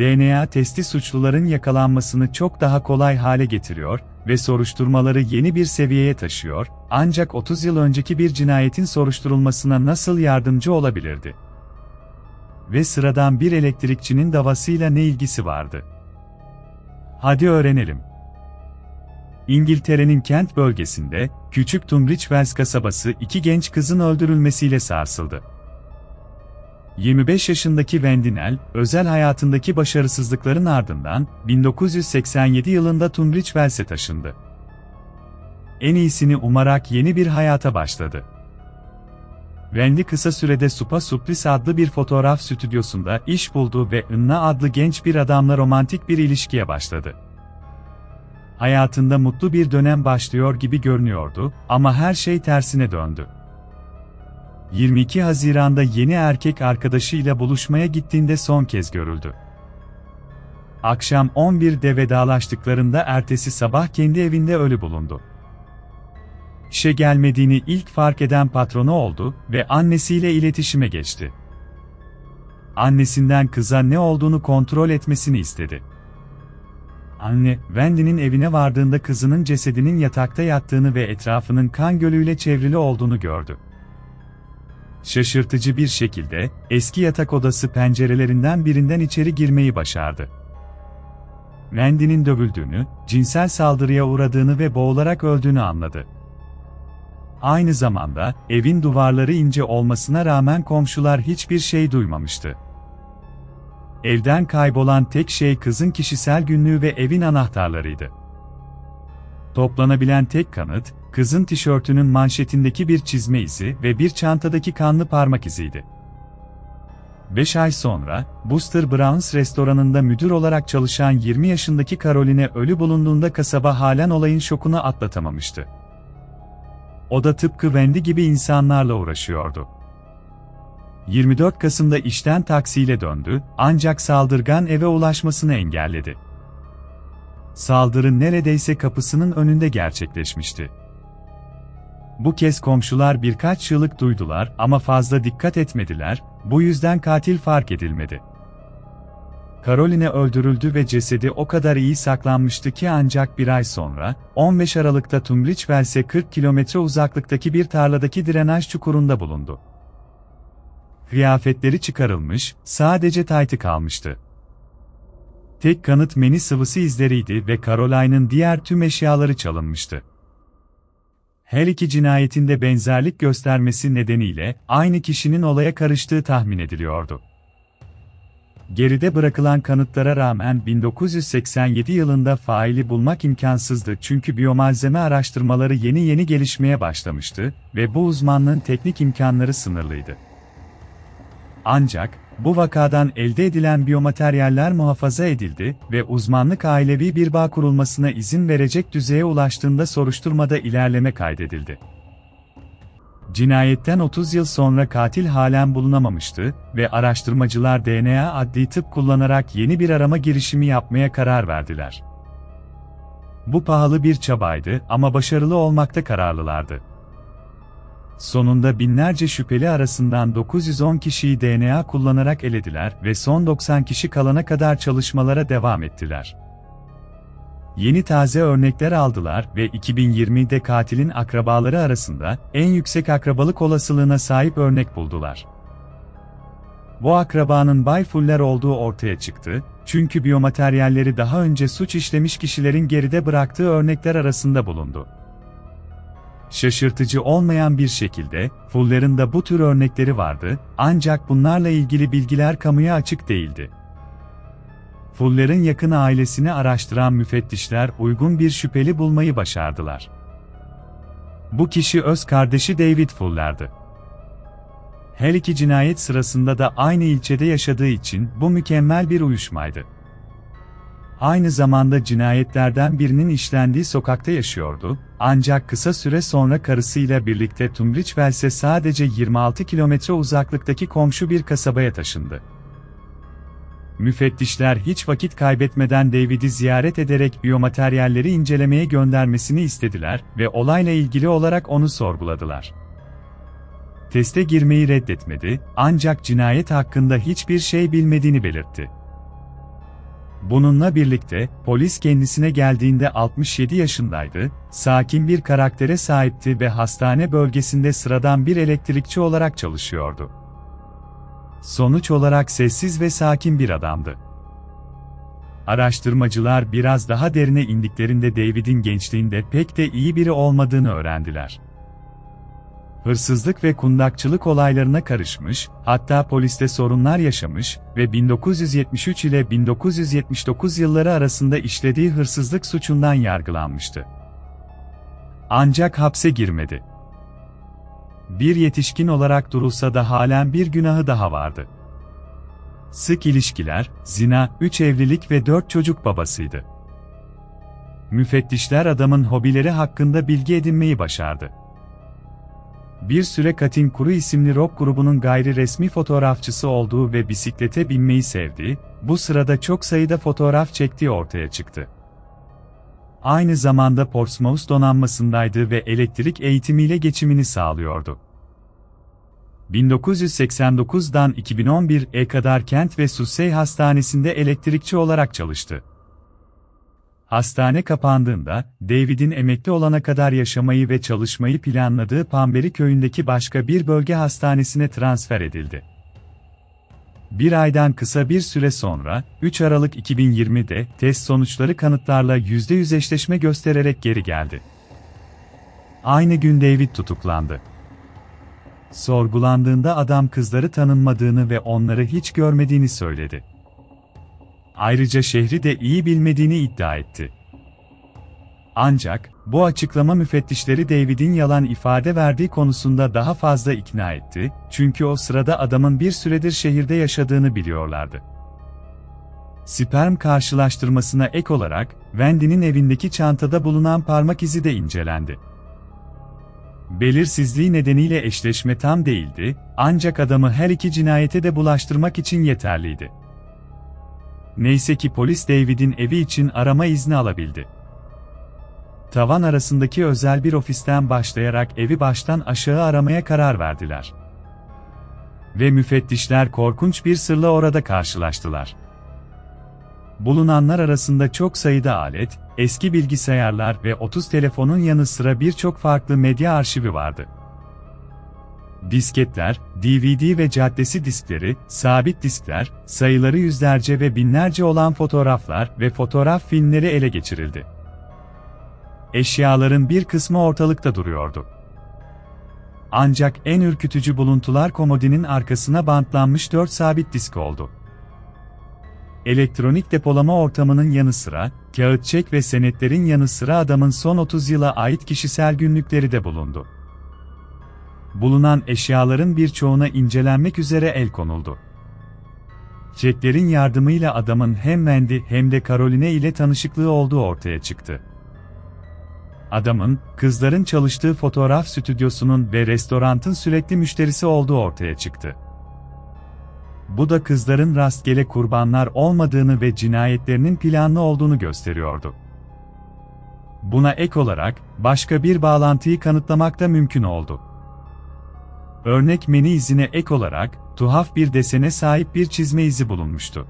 DNA testi suçluların yakalanmasını çok daha kolay hale getiriyor ve soruşturmaları yeni bir seviyeye taşıyor, ancak 30 yıl önceki bir cinayetin soruşturulmasına nasıl yardımcı olabilirdi? Ve sıradan bir elektrikçinin davasıyla ne ilgisi vardı? Hadi öğrenelim. İngiltere'nin Kent bölgesinde, küçük Tunbridge Wells kasabası iki genç kızın öldürülmesiyle sarsıldı. 25 yaşındaki Wendinel, özel hayatındaki başarısızlıkların ardından 1987 yılında Tunbridge Wells'e taşındı. En iyisini umarak yeni bir hayata başladı. Wendy kısa sürede Supa Suplis adlı bir fotoğraf stüdyosunda iş buldu ve Inna adlı genç bir adamla romantik bir ilişkiye başladı. Hayatında mutlu bir dönem başlıyor gibi görünüyordu ama her şey tersine döndü. 22 Haziran'da yeni erkek arkadaşıyla buluşmaya gittiğinde son kez görüldü. Akşam 11'de vedalaştıklarında ertesi sabah kendi evinde ölü bulundu. İşe gelmediğini ilk fark eden patronu oldu ve annesiyle iletişime geçti. Annesinden kıza ne olduğunu kontrol etmesini istedi. Anne, Wendy'nin evine vardığında kızının cesedinin yatakta yattığını ve etrafının kan gölüyle çevrili olduğunu gördü. Şaşırtıcı bir şekilde, eski yatak odası pencerelerinden birinden içeri girmeyi başardı. Wendy'nin dövüldüğünü, cinsel saldırıya uğradığını ve boğularak öldüğünü anladı. Aynı zamanda, evin duvarları ince olmasına rağmen komşular hiçbir şey duymamıştı. Evden kaybolan tek şey kızın kişisel günlüğü ve evin anahtarlarıydı. Toplanabilen tek kanıt, kızın tişörtünün manşetindeki bir çizme izi ve bir çantadaki kanlı parmak iziydi. 5 ay sonra, Buster Browns restoranında müdür olarak çalışan 20 yaşındaki Caroline ölü bulunduğunda kasaba halen olayın şokunu atlatamamıştı. O da tıpkı Wendy gibi insanlarla uğraşıyordu. 24 Kasım'da işten taksiyle döndü, ancak saldırgan eve ulaşmasını engelledi. Saldırı neredeyse kapısının önünde gerçekleşmişti. Bu kez komşular birkaç çığlık duydular ama fazla dikkat etmediler, bu yüzden katil fark edilmedi. Caroline öldürüldü ve cesedi o kadar iyi saklanmıştı ki ancak bir ay sonra, 15 Aralık'ta Tunbridge Wells'e 40 kilometre uzaklıktaki bir tarladaki drenaj çukurunda bulundu. Kıyafetleri çıkarılmış, sadece taytı kalmıştı. Tek kanıt meni sıvısı izleriydi ve Caroline'ın diğer tüm eşyaları çalınmıştı. Her iki cinayetinde benzerlik göstermesi nedeniyle aynı kişinin olaya karıştığı tahmin ediliyordu. Geride bırakılan kanıtlara rağmen 1987 yılında faili bulmak imkansızdı çünkü biyomalzeme araştırmaları yeni yeni gelişmeye başlamıştı ve bu uzmanlığın teknik imkanları sınırlıydı. Ancak, bu vakadan elde edilen biyomateryaller muhafaza edildi ve uzmanlık ailevi bir bağ kurulmasına izin verecek düzeye ulaştığında soruşturmada ilerleme kaydedildi. Cinayetten 30 yıl sonra katil halen bulunamamıştı ve araştırmacılar DNA adli tıp kullanarak yeni bir arama girişimi yapmaya karar verdiler. Bu pahalı bir çabaydı ama başarılı olmakta kararlılardı. Sonunda binlerce şüpheli arasından 910 kişiyi DNA kullanarak elediler ve son 90 kişi kalana kadar çalışmalara devam ettiler. Yeni taze örnekler aldılar ve 2020'de katilin akrabaları arasında en yüksek akrabalık olasılığına sahip örnek buldular. Bu akrabanın Bay Fuller olduğu ortaya çıktı, çünkü biyomateryalleri daha önce suç işlemiş kişilerin geride bıraktığı örnekler arasında bulundu. Şaşırtıcı olmayan bir şekilde, Fuller'ın da bu tür örnekleri vardı, ancak bunlarla ilgili bilgiler kamuya açık değildi. Fuller'ın yakın ailesini araştıran müfettişler uygun bir şüpheli bulmayı başardılar. Bu kişi öz kardeşi David Fuller'dı. Her iki cinayet sırasında da aynı ilçede yaşadığı için bu mükemmel bir uyuşmaydı. Aynı zamanda cinayetlerden birinin işlendiği sokakta yaşıyordu, ancak kısa süre sonra karısıyla birlikte Tunbridge sadece 26 kilometre uzaklıktaki komşu bir kasabaya taşındı. Müfettişler hiç vakit kaybetmeden David'i ziyaret ederek biyomateryalleri incelemeye göndermesini istediler ve olayla ilgili olarak onu sorguladılar. Teste girmeyi reddetmedi, ancak cinayet hakkında hiçbir şey bilmediğini belirtti. Bununla birlikte, polis kendisine geldiğinde 67 yaşındaydı, sakin bir karaktere sahipti ve hastane bölgesinde sıradan bir elektrikçi olarak çalışıyordu. Sonuç olarak sessiz ve sakin bir adamdı. Araştırmacılar biraz daha derine indiklerinde David'in gençliğinde pek de iyi biri olmadığını öğrendiler. Hırsızlık ve kundakçılık olaylarına karışmış, hatta poliste sorunlar yaşamış ve 1973 ile 1979 yılları arasında işlediği hırsızlık suçundan yargılanmıştı. Ancak hapse girmedi. Bir yetişkin olarak durulsa da halen bir günahı daha vardı. Sık ilişkiler, zina, 3 evlilik ve 4 çocuk babasıydı. Müfettişler adamın hobileri hakkında bilgi edinmeyi başardı. Bir süre Katin Kuru isimli rock grubunun gayri resmi fotoğrafçısı olduğu ve bisiklete binmeyi sevdiği, bu sırada çok sayıda fotoğraf çektiği ortaya çıktı. Aynı zamanda Portsmouth donanmasındaydı ve elektrik eğitimiyle geçimini sağlıyordu. 1989'dan 2011'e kadar Kent ve Sussex Hastanesi'nde elektrikçi olarak çalıştı. Hastane kapandığında, David'in emekli olana kadar yaşamayı ve çalışmayı planladığı Pamberi köyündeki başka bir bölge hastanesine transfer edildi. Bir aydan kısa bir süre sonra, 3 Aralık 2020'de test sonuçları kanıtlarla %100 eşleşme göstererek geri geldi. Aynı gün David tutuklandı. Sorgulandığında adam kızları tanınmadığını ve onları hiç görmediğini söyledi. Ayrıca şehri de iyi bilmediğini iddia etti. Ancak, bu açıklama müfettişleri David'in yalan ifade verdiği konusunda daha fazla ikna etti, çünkü o sırada adamın bir süredir şehirde yaşadığını biliyorlardı. Sperm karşılaştırmasına ek olarak, Wendy'nin evindeki çantada bulunan parmak izi de incelendi. Belirsizliği nedeniyle eşleşme tam değildi, ancak adamı her iki cinayete de bulaştırmak için yeterliydi. Neyse ki polis David'in evi için arama izni alabildi. Tavan arasındaki özel bir ofisten başlayarak evi baştan aşağı aramaya karar verdiler. Ve müfettişler korkunç bir sırla orada karşılaştılar. Bulunanlar arasında çok sayıda alet, eski bilgisayarlar ve 30 telefonun yanı sıra birçok farklı medya arşivi vardı. Disketler, DVD ve caddesi diskleri, sabit diskler, sayıları yüzlerce ve binlerce olan fotoğraflar ve fotoğraf filmleri ele geçirildi. Eşyaların bir kısmı ortalıkta duruyordu. Ancak en ürkütücü buluntular komodinin arkasına bantlanmış 4 sabit disk oldu. Elektronik depolama ortamının yanı sıra, kağıt çek ve senetlerin yanı sıra adamın son 30 yıla ait kişisel günlükleri de bulundu. Bulunan eşyaların birçoğuna incelenmek üzere el konuldu. Çeklerin yardımıyla adamın hem Wendy hem de Caroline ile tanışıklığı olduğu ortaya çıktı. Adamın, kızların çalıştığı fotoğraf stüdyosunun ve restorantın sürekli müşterisi olduğu ortaya çıktı. Bu da kızların rastgele kurbanlar olmadığını ve cinayetlerinin planlı olduğunu gösteriyordu. Buna ek olarak, başka bir bağlantıyı kanıtlamak da mümkün oldu. Örnek meni izine ek olarak, tuhaf bir desene sahip bir çizme izi bulunmuştu.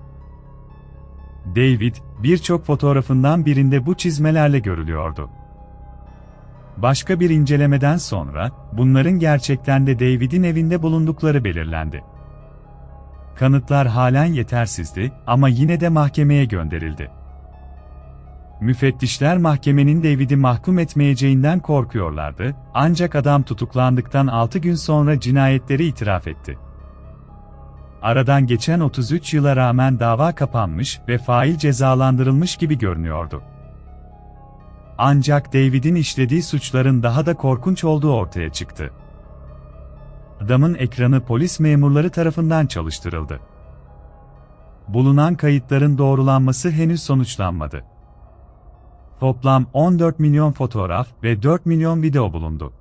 David, birçok fotoğrafından birinde bu çizmelerle görülüyordu. Başka bir incelemeden sonra, bunların gerçekten de David'in evinde bulundukları belirlendi. Kanıtlar halen yetersizdi ama yine de mahkemeye gönderildi. Müfettişler mahkemenin David'i mahkum etmeyeceğinden korkuyorlardı, ancak adam tutuklandıktan 6 gün sonra cinayetleri itiraf etti. Aradan geçen 33 yıla rağmen dava kapanmış ve fail cezalandırılmış gibi görünüyordu. Ancak David'in işlediği suçların daha da korkunç olduğu ortaya çıktı. Adamın ekranı polis memurları tarafından çalıştırıldı. Bulunan kayıtların doğrulanması henüz sonuçlanmadı. Toplam 14 milyon fotoğraf ve 4 milyon video bulundu.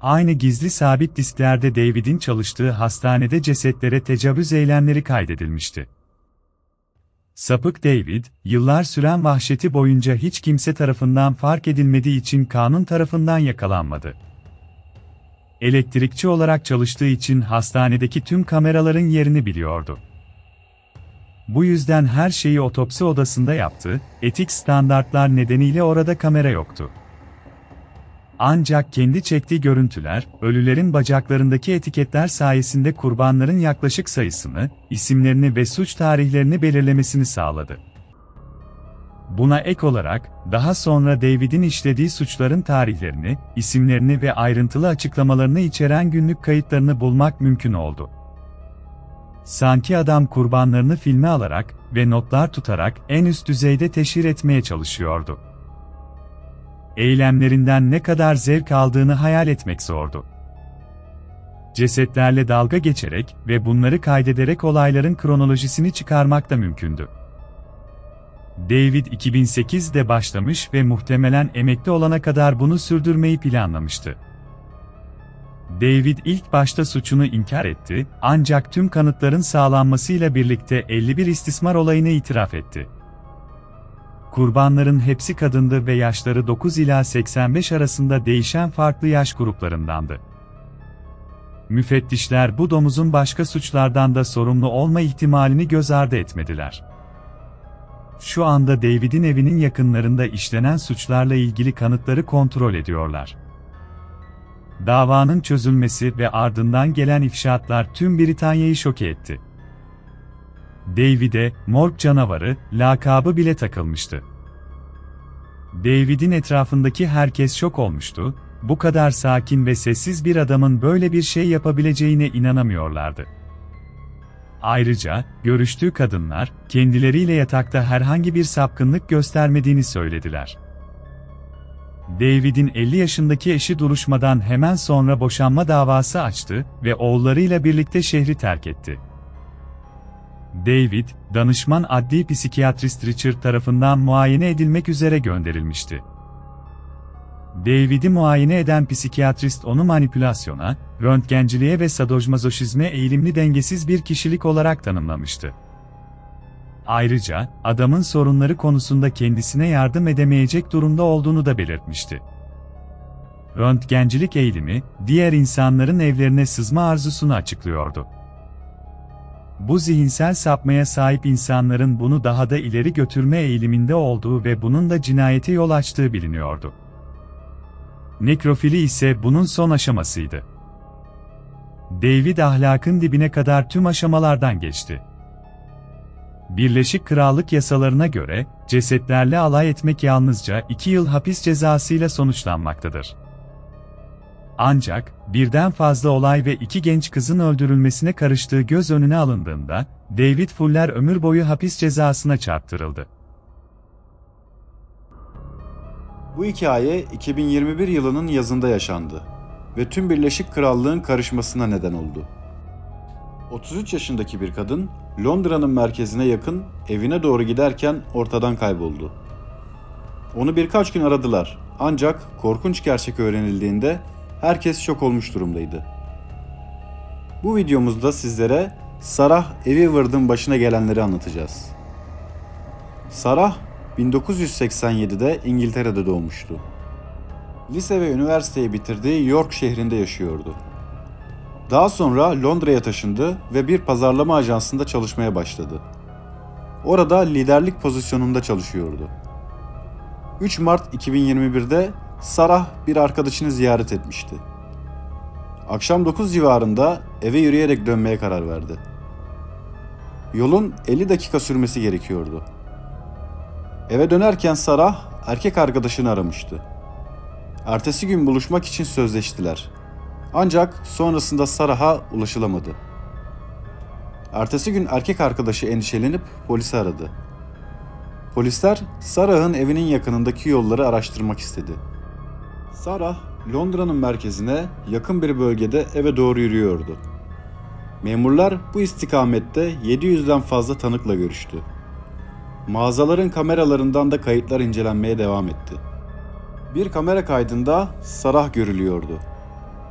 Aynı gizli sabit disklerde David'in çalıştığı hastanede cesetlere tecavüz eylemleri kaydedilmişti. Sapık David, yıllar süren vahşeti boyunca hiç kimse tarafından fark edilmediği için kanun tarafından yakalanmadı. Elektrikçi olarak çalıştığı için hastanedeki tüm kameraların yerini biliyordu. Bu yüzden her şeyi otopsi odasında yaptı, etik standartlar nedeniyle orada kamera yoktu. Ancak kendi çektiği görüntüler, ölülerin bacaklarındaki etiketler sayesinde kurbanların yaklaşık sayısını, isimlerini ve suç tarihlerini belirlemesini sağladı. Buna ek olarak, daha sonra David'in işlediği suçların tarihlerini, isimlerini ve ayrıntılı açıklamalarını içeren günlük kayıtlarını bulmak mümkün oldu. Sanki adam kurbanlarını filme alarak ve notlar tutarak en üst düzeyde teşhir etmeye çalışıyordu. Eylemlerinden ne kadar zevk aldığını hayal etmek zordu. Cesetlerle dalga geçerek ve bunları kaydederek olayların kronolojisini çıkarmak da mümkündü. David 2008'de başlamış ve muhtemelen emekli olana kadar bunu sürdürmeyi planlamıştı. David ilk başta suçunu inkar etti, ancak tüm kanıtların sağlanmasıyla birlikte 51 istismar olayını itiraf etti. Kurbanların hepsi kadındı ve yaşları 9 ila 85 arasında değişen farklı yaş gruplarındandı. Müfettişler bu domuzun başka suçlardan da sorumlu olma ihtimalini göz ardı etmediler. Şu anda David'in evinin yakınlarında işlenen suçlarla ilgili kanıtları kontrol ediyorlar. Davanın çözülmesi ve ardından gelen ifşaatlar tüm Britanya'yı şoke etti. David'e morg canavarı lakabı bile takılmıştı. David'in etrafındaki herkes şok olmuştu. Bu kadar sakin ve sessiz bir adamın böyle bir şey yapabileceğine inanamıyorlardı. Ayrıca, görüştüğü kadınlar, kendileriyle yatakta herhangi bir sapkınlık göstermediğini söylediler. David'in 50 yaşındaki eşi duruşmadan hemen sonra boşanma davası açtı ve oğullarıyla birlikte şehri terk etti. David, danışman adli psikiyatrist Richard tarafından muayene edilmek üzere gönderilmişti. David'i muayene eden psikiyatrist onu manipülasyona, röntgenciliğe ve sadojmazoşizme eğilimli dengesiz bir kişilik olarak tanımlamıştı. Ayrıca, adamın sorunları konusunda kendisine yardım edemeyecek durumda olduğunu da belirtmişti. Röntgencilik eğilimi, diğer insanların evlerine sızma arzusunu açıklıyordu. Bu zihinsel sapmaya sahip insanların bunu daha da ileri götürme eğiliminde olduğu ve bunun da cinayete yol açtığı biliniyordu. Nekrofili ise bunun son aşamasıydı. David ahlakın dibine kadar tüm aşamalardan geçti. Birleşik Krallık yasalarına göre, cesetlerle alay etmek yalnızca 2 yıl hapis cezasıyla sonuçlanmaktadır. Ancak, birden fazla olay ve iki genç kızın öldürülmesine karıştığı göz önüne alındığında, David Fuller ömür boyu hapis cezasına çarptırıldı. Bu hikaye 2021 yılının yazında yaşandı ve tüm Birleşik Krallığın karışmasına neden oldu. 33 yaşındaki bir kadın Londra'nın merkezine yakın evine doğru giderken ortadan kayboldu. Onu birkaç gün aradılar ancak korkunç gerçek öğrenildiğinde herkes şok olmuş durumdaydı. Bu videomuzda sizlere Sarah Everard'ın başına gelenleri anlatacağız. Sarah 1987'de İngiltere'de doğmuştu. Lise ve üniversiteyi bitirdiği York şehrinde yaşıyordu. Daha sonra Londra'ya taşındı ve bir pazarlama ajansında çalışmaya başladı. Orada liderlik pozisyonunda çalışıyordu. 3 Mart 2021'de Sarah bir arkadaşını ziyaret etmişti. Akşam 9 civarında eve yürüyerek dönmeye karar verdi. Yolun 50 dakika sürmesi gerekiyordu. Eve dönerken Sarah erkek arkadaşını aramıştı. Ertesi gün buluşmak için sözleştiler. Ancak sonrasında Sarah'a ulaşılamadı. Ertesi gün erkek arkadaşı endişelenip polisi aradı. Polisler Sarah'ın evinin yakınındaki yolları araştırmak istedi. Sarah, Londra'nın merkezine yakın bir bölgede eve doğru yürüyordu. Memurlar bu istikamette 700'den fazla tanıkla görüştü. Mağazaların kameralarından da kayıtlar incelenmeye devam etti. Bir kamera kaydında Sarah görülüyordu.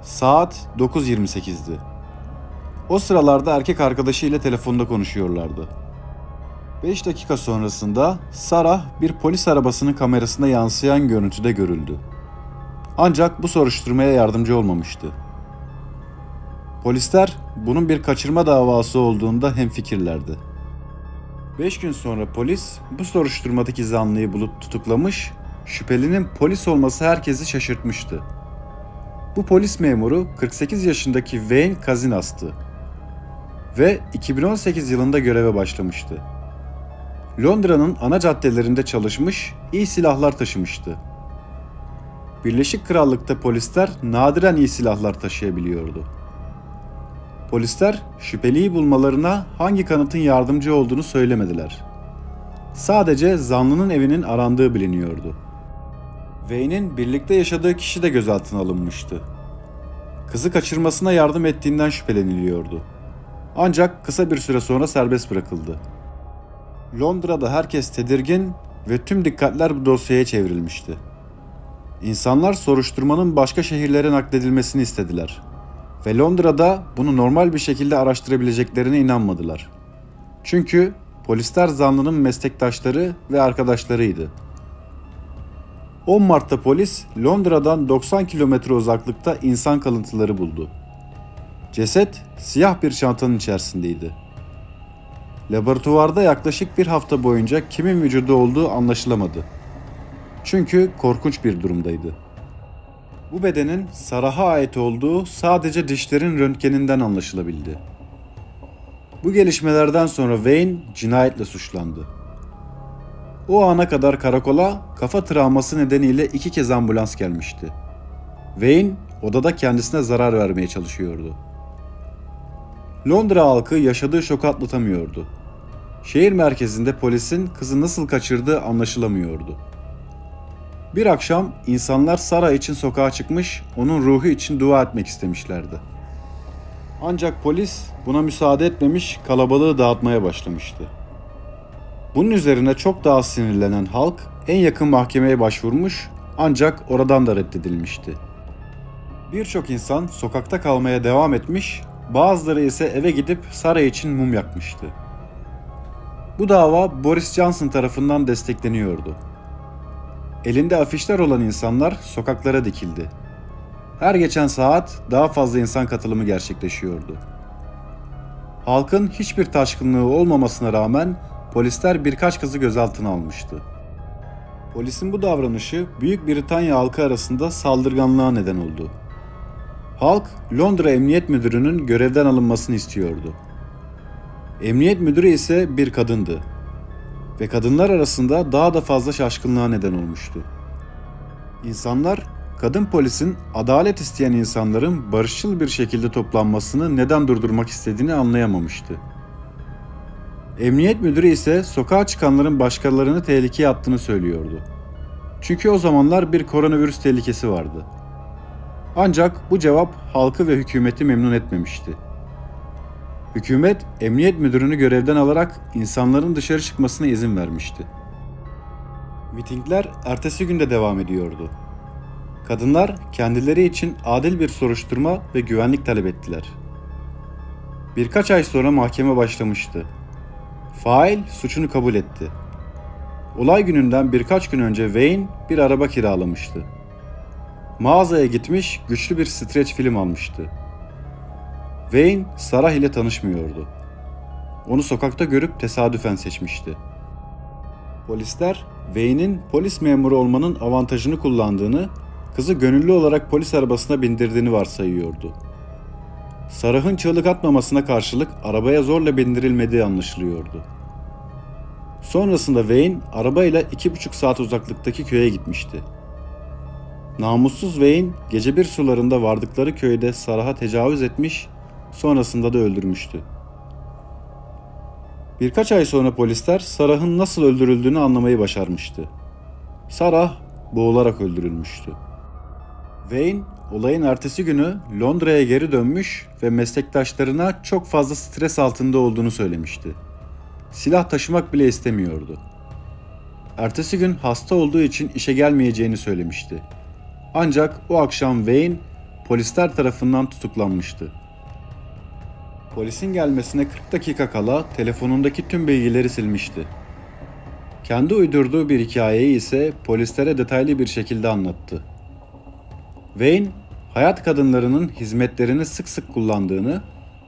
Saat 9.28'di. O sıralarda erkek arkadaşıyla telefonda konuşuyorlardı. 5 dakika sonrasında Sarah bir polis arabasının kamerasına yansıyan görüntüde görüldü. Ancak bu soruşturmaya yardımcı olmamıştı. Polisler bunun bir kaçırma davası olduğunda hemfikirlerdi. 5 gün sonra polis bu soruşturmadaki zanlıyı bulup tutuklamış, şüphelinin polis olması herkesi şaşırtmıştı. Bu polis memuru 48 yaşındaki Wayne Kazinas'tı ve 2018 yılında göreve başlamıştı. Londra'nın ana caddelerinde çalışmış, iyi silahlar taşımıştı. Birleşik Krallık'ta polisler nadiren iyi silahlar taşıyabiliyordu. Polisler şüpheliyi bulmalarına hangi kanıtın yardımcı olduğunu söylemediler. Sadece zanlının evinin arandığı biliniyordu. Wayne'in birlikte yaşadığı kişi de gözaltına alınmıştı. Kızı kaçırmasına yardım ettiğinden şüpheleniliyordu. Ancak kısa bir süre sonra serbest bırakıldı. Londra'da herkes tedirgin ve tüm dikkatler bu dosyaya çevrilmişti. İnsanlar soruşturmanın başka şehirlere nakledilmesini istediler ve Londra'da bunu normal bir şekilde araştırabileceklerine inanmadılar. Çünkü polisler zanlının meslektaşları ve arkadaşlarıydı. 10 Mart'ta polis Londra'dan 90 kilometre uzaklıkta insan kalıntıları buldu. Ceset siyah bir çantanın içerisindeydi. Laboratuvarda yaklaşık bir hafta boyunca kimin vücudu olduğu anlaşılamadı. Çünkü korkunç bir durumdaydı. Bu bedenin Sarah'a ait olduğu sadece dişlerin röntgeninden anlaşılabildi. Bu gelişmelerden sonra Wayne cinayetle suçlandı. O ana kadar karakola kafa travması nedeniyle iki kez ambulans gelmişti. Wayne odada kendisine zarar vermeye çalışıyordu. Londra halkı yaşadığı şoku atlatamıyordu. Şehir merkezinde polisin kızı nasıl kaçırdığı anlaşılamıyordu. Bir akşam insanlar Sara için sokağa çıkmış, onun ruhu için dua etmek istemişlerdi. Ancak polis buna müsaade etmemiş, kalabalığı dağıtmaya başlamıştı. Bunun üzerine çok daha sinirlenen halk en yakın mahkemeye başvurmuş ancak oradan da reddedilmişti. Birçok insan sokakta kalmaya devam etmiş, bazıları ise eve gidip Sara için mum yakmıştı. Bu dava Boris Johnson tarafından destekleniyordu. Elinde afişler olan insanlar sokaklara dikildi. Her geçen saat daha fazla insan katılımı gerçekleşiyordu. Halkın hiçbir taşkınlığı olmamasına rağmen polisler birkaç kızı gözaltına almıştı. Polisin bu davranışı Büyük Britanya halkı arasında saldırganlığa neden oldu. Halk Londra Emniyet Müdürü'nün görevden alınmasını istiyordu. Emniyet müdürü ise bir kadındı ve kadınlar arasında daha da fazla şaşkınlığa neden olmuştu. İnsanlar kadın polisin adalet isteyen insanların barışçıl bir şekilde toplanmasını neden durdurmak istediğini anlayamamıştı. Emniyet müdürü ise sokağa çıkanların başkalarını tehlikeye attığını söylüyordu. Çünkü o zamanlar bir koronavirüs tehlikesi vardı. Ancak bu cevap halkı ve hükümeti memnun etmemişti. Hükümet emniyet müdürünü görevden alarak insanların dışarı çıkmasına izin vermişti. Mitingler ertesi günde devam ediyordu. Kadınlar kendileri için adil bir soruşturma ve güvenlik talep ettiler. Birkaç ay sonra mahkeme başlamıştı. Fail suçunu kabul etti. Olay gününden birkaç gün önce Wayne bir araba kiralamıştı. Mağazaya gitmiş, güçlü bir streç film almıştı. Wayne, Sarah ile tanışmıyordu. Onu sokakta görüp tesadüfen seçmişti. Polisler, Wayne'in polis memuru olmanın avantajını kullandığını, kızı gönüllü olarak polis arabasına bindirdiğini varsayıyordu. Sarah'ın çığlık atmamasına karşılık arabaya zorla bindirilmediği anlaşılıyordu. Sonrasında Wayne arabayla iki buçuk saat uzaklıktaki köye gitmişti. Namussuz Wayne gece bir sularında vardıkları köyde Sarah'a tecavüz etmiş, sonrasında da öldürmüştü. Birkaç ay sonra polisler Sarah'ın nasıl öldürüldüğünü anlamayı başarmıştı. Sarah boğularak öldürülmüştü. Wayne olayın ertesi günü Londra'ya geri dönmüş ve meslektaşlarına çok fazla stres altında olduğunu söylemişti. Silah taşımak bile istemiyordu. Ertesi gün hasta olduğu için işe gelmeyeceğini söylemişti. Ancak o akşam Wayne polisler tarafından tutuklanmıştı. Polisin gelmesine 40 dakika kala telefonundaki tüm bilgileri silmişti. Kendi uydurduğu bir hikayeyi ise polislere detaylı bir şekilde anlattı. Wayne, hayat kadınlarının hizmetlerini sık sık kullandığını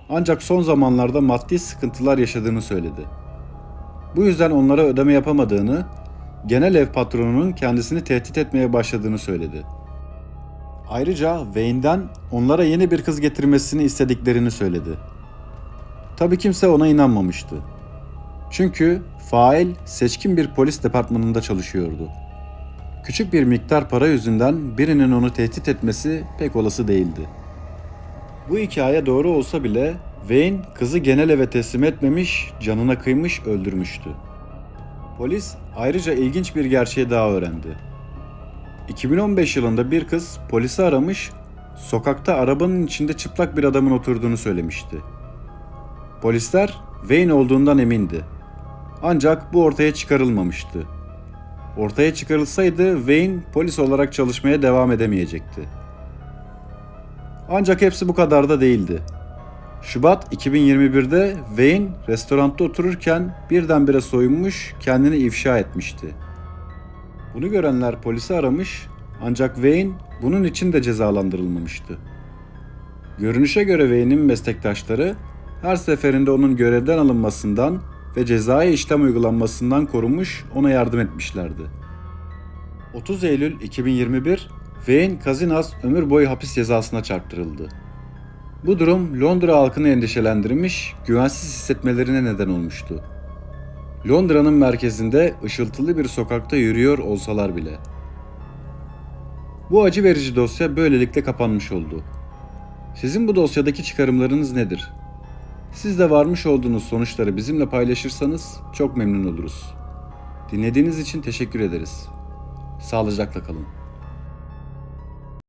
ancak son zamanlarda maddi sıkıntılar yaşadığını söyledi. Bu yüzden onlara ödeme yapamadığını, genel ev patronunun kendisini tehdit etmeye başladığını söyledi. Ayrıca Wayne'den onlara yeni bir kız getirmesini istediklerini söyledi. Tabii kimse ona inanmamıştı. Çünkü fail seçkin bir polis departmanında çalışıyordu. Küçük bir miktar para yüzünden birinin onu tehdit etmesi pek olası değildi. Bu hikaye doğru olsa bile Wayne kızı genel eve teslim etmemiş, canına kıymış, öldürmüştü. Polis ayrıca ilginç bir gerçeği daha öğrendi. 2015 yılında bir kız polisi aramış, sokakta arabanın içinde çıplak bir adamın oturduğunu söylemişti. Polisler Wayne olduğundan emindi. Ancak bu ortaya çıkarılmamıştı. Ortaya çıkarılsaydı Wayne polis olarak çalışmaya devam edemeyecekti. Ancak hepsi bu kadar da değildi. Şubat 2021'de Wayne restoranda otururken birdenbire soyunmuş, kendini ifşa etmişti. Bunu görenler polisi aramış ancak Wayne bunun için de cezalandırılmamıştı. Görünüşe göre Wayne'in meslektaşları her seferinde onun görevden alınmasından ve cezai işlem uygulanmasından korumuş, ona yardım etmişlerdi. 30 Eylül 2021, Wayne Kazinas ömür boyu hapis cezasına çarptırıldı. Bu durum Londra halkını endişelendirmiş, güvensiz hissetmelerine neden olmuştu. Londra'nın merkezinde ışıltılı bir sokakta yürüyor olsalar bile. Bu acı verici dosya böylelikle kapanmış oldu. Sizin bu dosyadaki çıkarımlarınız nedir? Siz de varmış olduğunuz sonuçları bizimle paylaşırsanız çok memnun oluruz. Dinlediğiniz için teşekkür ederiz. Sağlıcakla kalın.